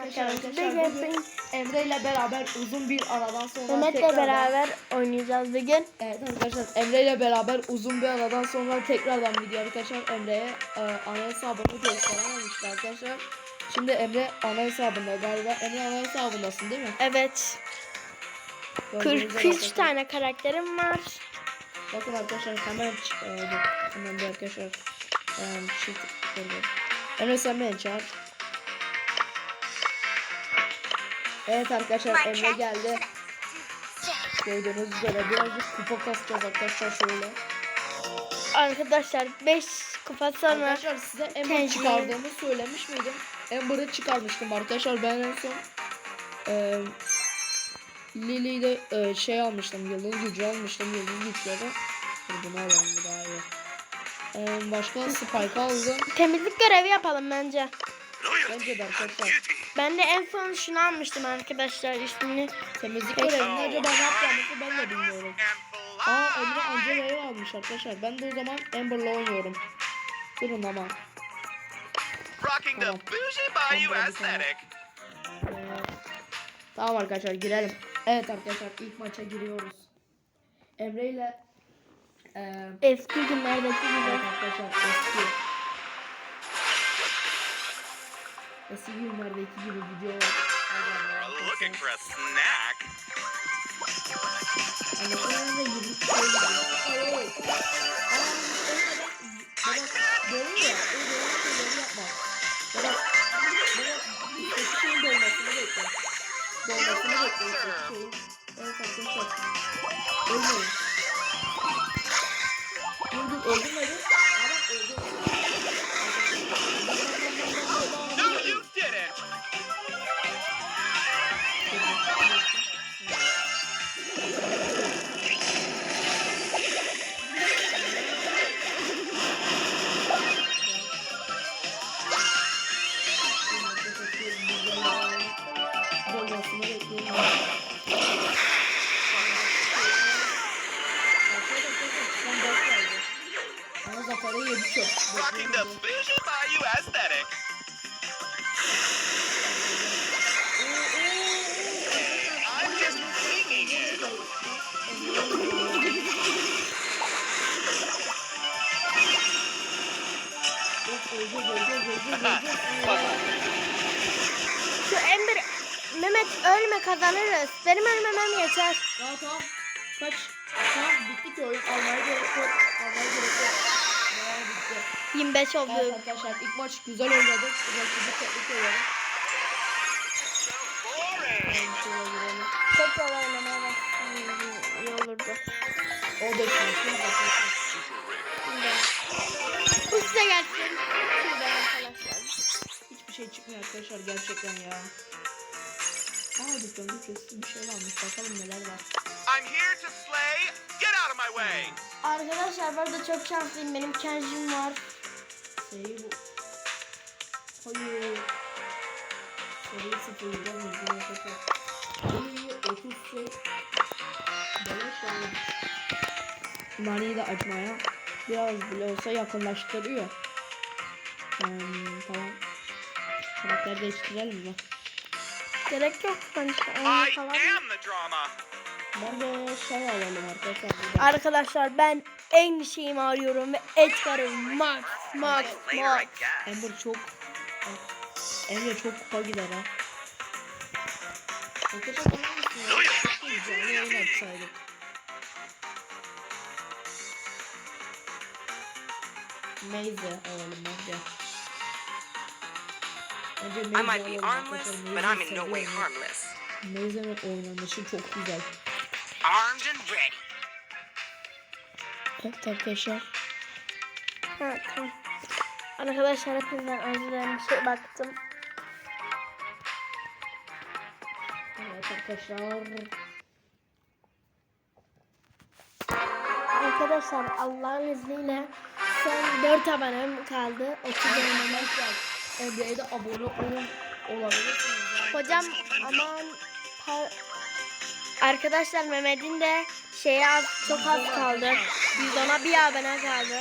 Arkadaşlar, bugün Emre ile beraber uzun bir aradan sonra Mehmet'le tekrardan- beraber oynayacağız bugün. Evet arkadaşlar Emre ile beraber uzun bir aradan sonra tekrardan video arkadaşlar Emre'ye e, ana hesabını gösterememişti arkadaşlar. Şimdi Emre ana hesabında galiba. Emre ana hesabındasın değil mi? Evet. Gördüğünüz üzere 43 arkadaşlar. tane karakterim var. Bakın arkadaşlar hemen e, hemen arkadaşlar e, çift dur. Emre sen beni çağır. Evet arkadaşlar Emre geldi. Gördüğünüz üzere birazcık kupa kasacağız arkadaşlar şöyle. Arkadaşlar 5 kupa sonra Arkadaşlar size Tecrübe. çıkardığımı söylemiş miydim? Amber'ı çıkarmıştım arkadaşlar. Ben en son e, Lily'yi de e, şey almıştım. Yıldız gücü almıştım. Yıldız güçleri. Bunu alalım daha iyi. E, başka Spike aldım. temizlik görevi yapalım bence. Bence de arkadaşlar. Ben de en son şunu almıştım arkadaşlar ismini. Temizlik görevini acaba ne yapacağımızı ben de bilmiyorum. Aa Emre Angela'yı almış arkadaşlar. Ben de o zaman Amber'la oynuyorum. Durun ama. Rocking the Tamam. bougie bayou Tamam, tamam. aesthetic. Tamam arkadaşlar girelim. Evet arkadaşlar ilk maça giriyoruz. Emre ile eee Eski günlerdeki gibi. evet arkadaşlar eski eski günlerdeki gibi video Looking for a snack? Anlatırlar da yirmi şey gibi. Oo. Aa, Baba görüyor ya, o böyle şeyleri yapma. Baba, baba, üstteki şeyin dolmasını bekle. Dolmasını bekle üstteki şeyin. Evet arkadaşlar. Ölmeyin. Dur dur öldürmedi. Rocking the bougie bayou aesthetic. I'm just winging it. Şu Ember Mehmet ölme kazanırız. Benim ölmemem yeter. Tamam tamam. Kaç. Tamam bitti ki oyun. Almaya gerek yok. Almaya gerek yok. Bayağı bitti. 25 oldu. Evet arkadaşlar ilk maç güzel oynadık. Rakibi tebrik ederim. Tekrar oynamaya başlasam iyi olurdu. O da şimdi. Bu size gelsin. Şuradan arkadaşlar. Hiçbir şey çıkmıyor arkadaşlar gerçekten ya. Aa dükkanda kesin bir şey varmış. Bakalım neler var. I'm here to slay. Get out of my way. Arkadaşlar bu arada çok şanslıyım. Benim kenjim var. Seri bu. Hayır. Seri sıfır yüzden yüzden arkadaşlar. Seri 30 şey. Beleş yani. Nani'yi de açmaya biraz bile olsa yakınlaştırıyor. Hmm, tamam. Karakter değiştirelim mi? Gerek yok bence. I Onu falan. am the drama. Ben de şey alalım arkadaşlar. Arkadaşlar ben en şeyimi arıyorum ve Edgar'ım max max max. Ember çok Emre çok kupa gider ha. Canlı yayın açsaydık. Maze alalım bence. I might be armless, but I'm in no way harmless. Maze'in oynanışı çok güzel. Armed and ready. Evet arkadaşlar. Ha, tamam. Arkadaşlar hepinizden özür dilerim bir şey baktım. Evet arkadaşlar. Arkadaşlar Allah'ın izniyle son 4 abonem kaldı. 30 abonem. Arkadaşlar Emre'ye de abone olun olabilirsiniz. Hocam aman pa- Arkadaşlar Mehmet'in de şeye az çok az kaldı. Biz ona bir abone kaldı.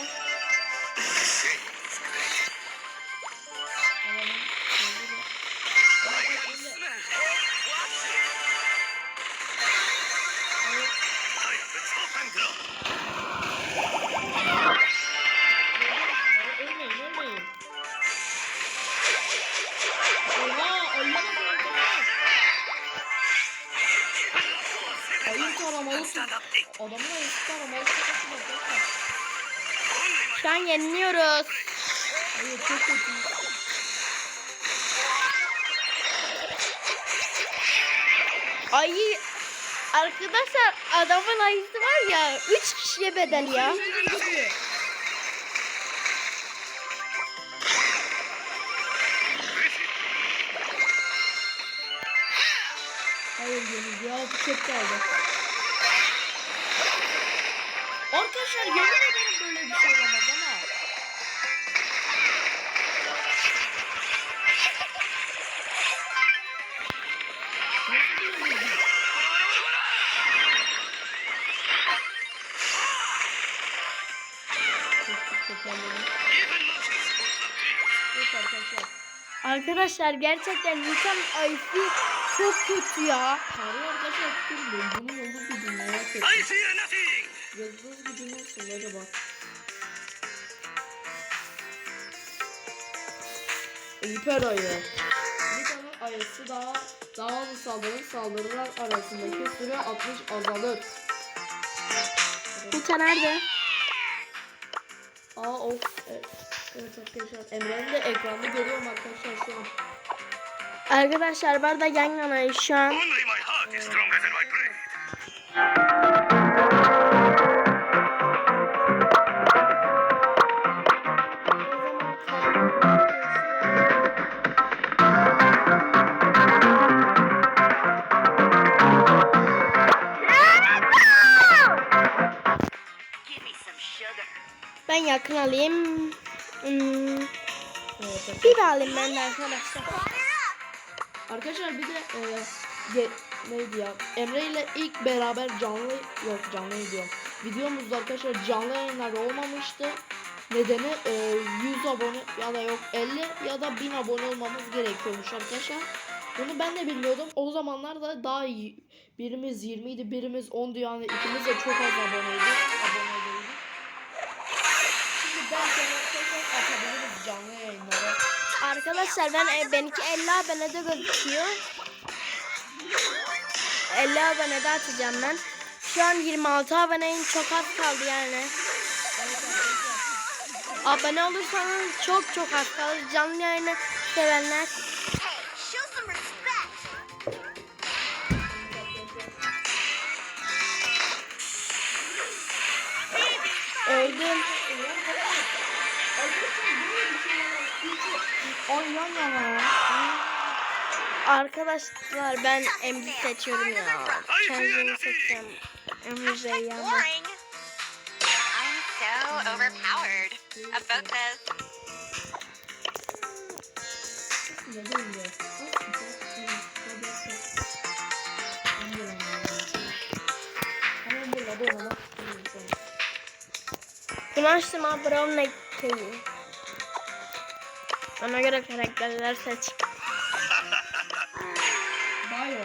Arkadaşlar adamın ayısı var ya 3 kişiye bedel ya. Hayır Deniz ya bu çok kaldı. Arkadaşlar yemin ederim böyle bir şey olamaz Evet arkadaşlar. Arkadaşlar gerçekten Nisan ayısı çok kötü ya. Tanrı arkadaşlar bilmiyorum. Bunun olduğu bir gün merak ettim. I fear nothing. Yıldız gücü nasıl acaba? Hiper ayı. Bir tane ayısı daha daha hızlı saldırır. Saldırılar arasındaki süre 60 azalır. Nita nerede? Aa of. Evet, evet arkadaşlar. Emre'nin de ekranda görüyorum arkadaşlar şu an. Arkadaşlar barda yan yanayız şu an. Yakın alayım. Hmm, Evet, bir alayım ben de arkadaşlar. Arkadaşlar bir de e, ge- neydi ya? Emre ile ilk beraber canlı yok canlı diyorum. Videomuzda arkadaşlar canlı yayınlar olmamıştı. Nedeni e, 100 abone ya da yok 50 ya da 1000 abone olmamız gerekiyormuş arkadaşlar. Bunu ben de bilmiyordum. O zamanlar da daha iyi. Birimiz 20 idi, birimiz 10'du yani ikimiz de çok az aboneydi. Abone Arkadaşlar ben e, benimki 50 abonede gözüküyor. 50 abonede atacağım ben. Şu an 26 aboneyim çok az kaldı yani. Abone olursanız çok çok az kalır. Canlı yayını sevenler. Öldüm. Yana. Arkadaşlar ben Emri seçiyorum ya. Kendimi seçeceğim. Emre ya. Boring. I'm so overpowered. A says. İstiyorum. Ona göre karakterler seç. Bayo.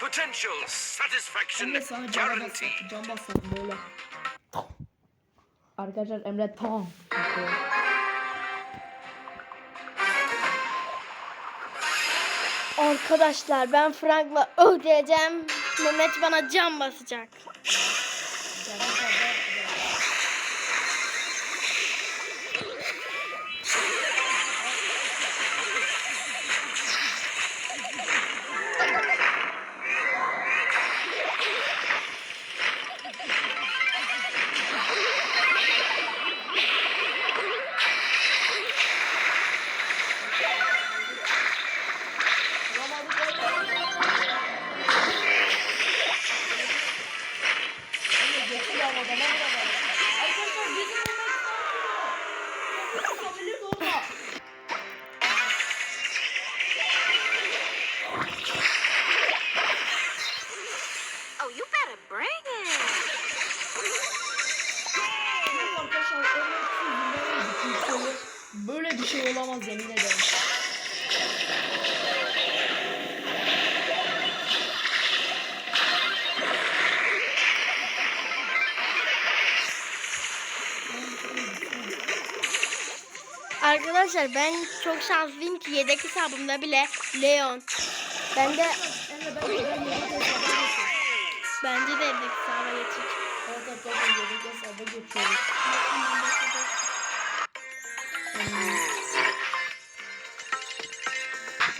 Potential satisfaction Emre sana can bassak böyle. Arkadaşlar Emre tam. Arkadaşlar ben Frank'la öldüreceğim. Mehmet bana can basacak. Böyle bir şey olamaz yemin ederim. Arkadaşlar ben çok şanslıyım ki yedek hesabımda bile Leon. Ben de ben de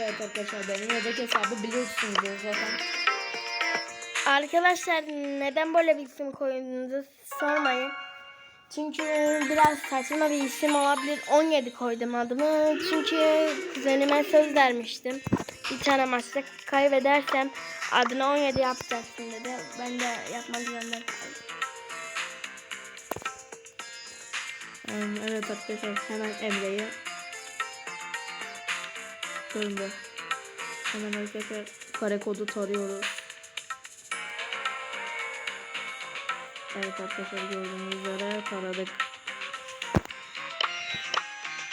Evet arkadaşlar benim yedek hesabı biliyorsunuz zaten. Arkadaşlar neden böyle bir isim koyduğunuzu sormayın. Çünkü biraz saçma bir isim olabilir. 17 koydum adımı. Çünkü kuzenime söz vermiştim. Bir tane maçta kaybedersem adına 17 yapacaksın dedi. Ben de yapmak zorunda kaldım. Evet arkadaşlar hemen Emre'yi Bir. Hemen arkadaşlar kare kodu tarıyoruz. Evet arkadaşlar gördüğünüz üzere taradık.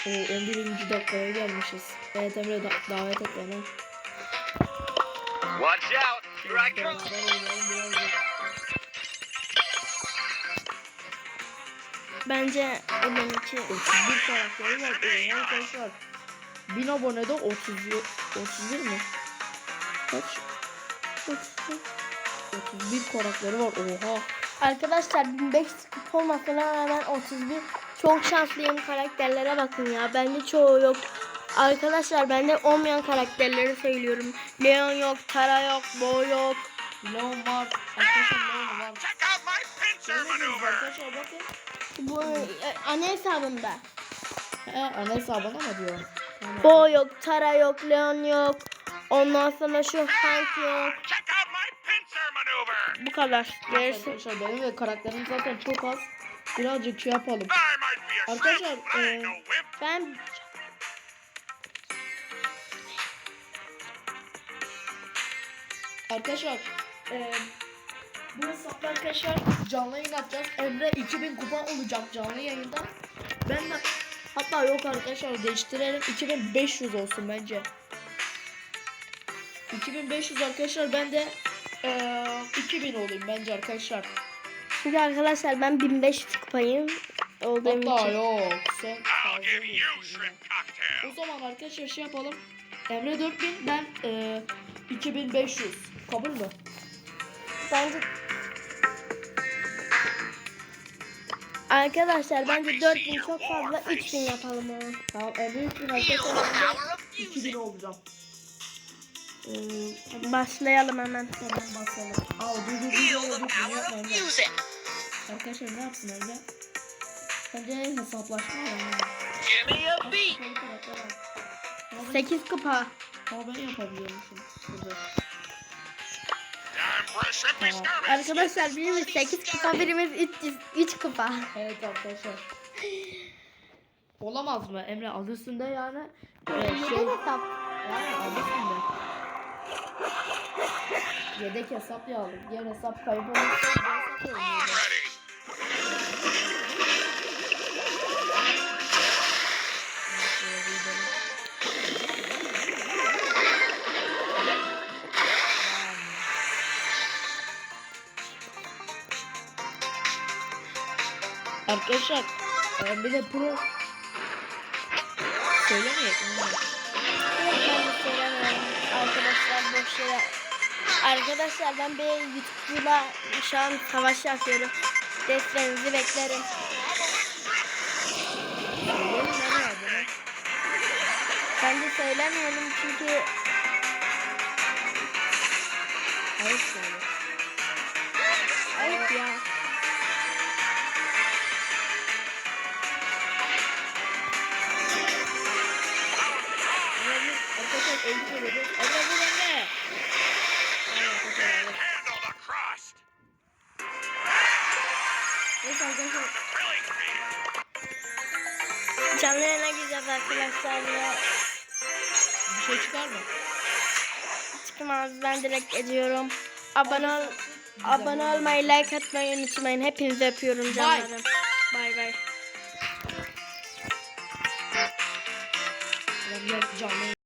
O 11. dakikaya gelmişiz. Evet Emre da davet et beni. Watch out! Here I come! Bence benimki 31 karakteri var. Arkadaşlar. 1000 abonede 31, 31 mi? Kaç? 31. 31 karakteri var. Oha. Arkadaşlar 1500 kupa olmasına rağmen 31 çok şanslıyım karakterlere bakın ya. Bende çoğu yok. Arkadaşlar bende olmayan karakterleri söylüyorum. Leon yok, Tara yok, Bo yok. Leon var. Arkadaşlar Leon var. Arkadaşlar bakın. Bu e, anne hesabımda. He anne hesabına mı diyor? Bo yok, Tara yok, Leon yok. Ondan sonra şu Hank yok. Bu kadar. Gerisi. Arkadaşlar benim de karakterim zaten çok az. Birazcık şey yapalım. Arkadaşlar, e. Ben Arkadaşlar eee bu hesapta arkadaşlar canlı yayın yapacağız. Emre 2000 kupa olacak canlı yayında. Ben de hatta yok arkadaşlar değiştirelim 2500 olsun bence. 2500 arkadaşlar ben de eee 2000 olayım bence arkadaşlar. çünkü arkadaşlar ben 1500 kupayım olduğum Hatta için. yok sen fazla. O zaman arkadaşlar şey yapalım. Emre 4000 ben eee 2500 kabul mü? Bence Arkadaşlar bence 4000 çok fazla 3000 yapalım onu. Tamam Emre 3000 arkadaşlar ben de 2000 olacağım. Eee Başlayalım hemen. Hemen basalım. Aa dur dur dur dur. Arkadaşlar ne yapsın Emre? Bence hesaplaşma var ya. Give me a beat! Bakalım karakter var. Ama ben- 8 kupa. Ama ben yapabiliyormuşum. Dur Arkadaşlar birimiz 8 kupa birimiz 300, 3 kupa. Evet arkadaşlar. Olamaz mı Emre adı üstünde yani? Ee, şey, Yedek hesap. yani adı üstünde. Yedek hesap ya aldım. Diğer hesap kayıp olursa bu hesap olmuyor. Arkadaşlar e, bir de pro söylemeyecek mi? Ben. Arkadaşlar boş yere. Arkadaşlar ben bir YouTube'la şu an savaş yapıyorum. Desteğinizi beklerim. Ben de söylemiyorum çünkü Hayır bir arkadaşlar öldü söyledi. Emre arkadaşlar! Canlı bir şey çıkar mı? Çıkmaz ben direkt ediyorum. Abone ol, abone olmayı, like atmayı unutmayın. Hepinizi öpüyorum canlarım. Bay bay. Canlı